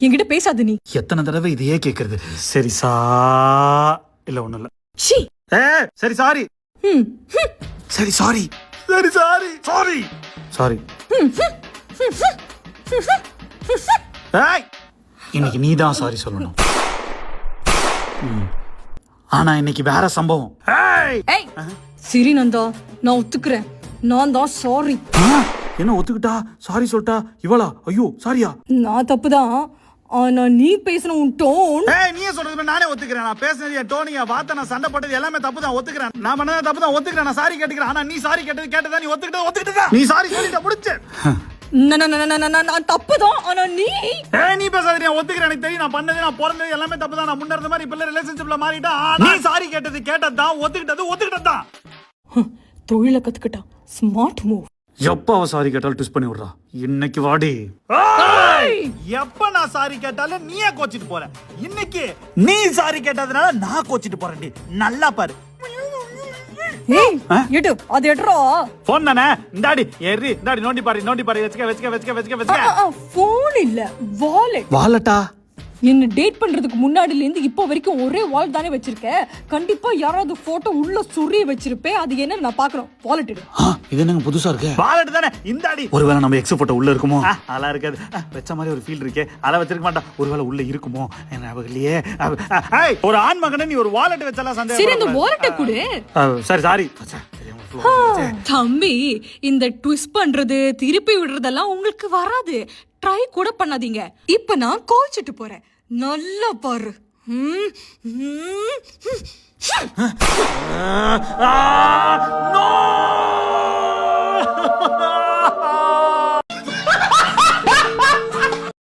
என்கிட்ட பேசாத நீ. எத்தனை தடவை இதையே கேக்குறது? சரி சா இல்ல ஒண்ணும் இல்ல. ஷீ. ஏ சரி சாரி. ம் சரி சாரி. சரி சாரி. சாரி. சாரி. ஏய் இன்னைக்கு நீ தான் சாரி சொல்லணும். ம். ஆனா இன்னைக்கு வேற சம்பவம். ஏய். ஏய் சரி நந்தா நான் ஒத்துக்கிறேன். நான் தான் சாரி. ஆ, என்ன ஒத்துக்கிட்டா? சாரி சொல்லிட்டா இவளா? ஐயோ சாரியா? நான் தப்புதான். ஆனா நீ பேசின உன் டோன் ஏய் நீயே சொல்றது நானே ஒத்துக்கிறேன். நான் பேசுனது என் டோனியா வார்த்தை நான் சண்டை போட்டது எல்லாமே தப்பு தான். ஒத்துக்கிறேன். நான் பண்ணது தப்பு தான். ஒத்துக்கிறேன். நான் சாரி கேட்டுக்கிறேன். ஆனா நீ சாரி கேட்டது கேட்டதா? நீ ஒத்துக்கிட்ட ஒத்துக்கிட்டதா? நீ சாரி சொல்லிட்ட முடிச்சு நான் நான் தப்புதான் ஆனா நீ ஏய் நீ பேசாத நான் ஒத்துக்கிறேன். எனக்கு தெரியும் நான் பண்ணது நான் பிறந்தது எல்லாமே தப்பு தான். நான் முன்ன இருந்த மாதிரி இப்ப ரிலேஷன்ஷிப்ல மாறிட்டா. நீ சாரி கேட்டது கேட்டதுதான் ஒத்துக்கிட்டது ஒத்துக்கிட்டதுதான் ஹம், தொழிலை கத்துக்கிட்டா. ஸ்மார்ட் மூவ் எப்ப அவ சாரி கேட்டாலும் ட்விஸ்ட் பண்ணி விடுறா? இன்னைக்கு வாடி. எப்ப நான் சாரி கேட்டாலும் நீயே கோச்சிட்டு போற. இன்னைக்கு நீ சாரி கேட்டதுனால நான் கோச்சிட்டு போறேன்டி நல்லா பாரு. ஏய் எடு அது எடுறா. போன் தானே? இந்தாடி ஏறி இந்தாடி நோண்டி பாரு நோண்டி பாரு வச்சுக்க வச்சுக்க வச்சுக்க வச்சுக்க வச்சுக்க. போன் இல்ல வாலெட் வாலட்டா என்ன டேட் பண்றதுக்கு முன்னாடில இருந்து இப்போ வரைக்கும் ஒரே வால் தானே வச்சிருக்க. கண்டிப்பா யாராவது போட்டோ உள்ள சுரிய வச்சிருப்பேன். அது என்ன நான் பாக்கணும் வாலெட் இது என்னங்க புதுசா இருக்கு? வாலட் தானே? இந்தாடி. ஒருவேளை நம்ம எக்ஸ் போட்டோ உள்ள இருக்குமோ? அதெல்லாம் இருக்காது. வச்ச மாதிரி ஒரு ஃபீல் இருக்கே. அதெல்லாம் வச்சிருக்க மாட்டா. ஒருவேளை உள்ள இருக்குமோ? என்ன ஞாபகம் இல்லையே ஒரு ஆண் மகனை நீ ஒரு வாலெட் வச்சாலாம் சரி அந்த வாலெட்டை கொடு. சரி சாரி தம்பி இந்த ட்விஸ்ட் பண்றது திருப்பி விடுறதெல்லாம் உங்களுக்கு வராது. ட்ரை கூட பண்ணாதீங்க. இப்ப நான் கோச்சிட்டு போறேன். நல்லா பாரு. ம், ம்,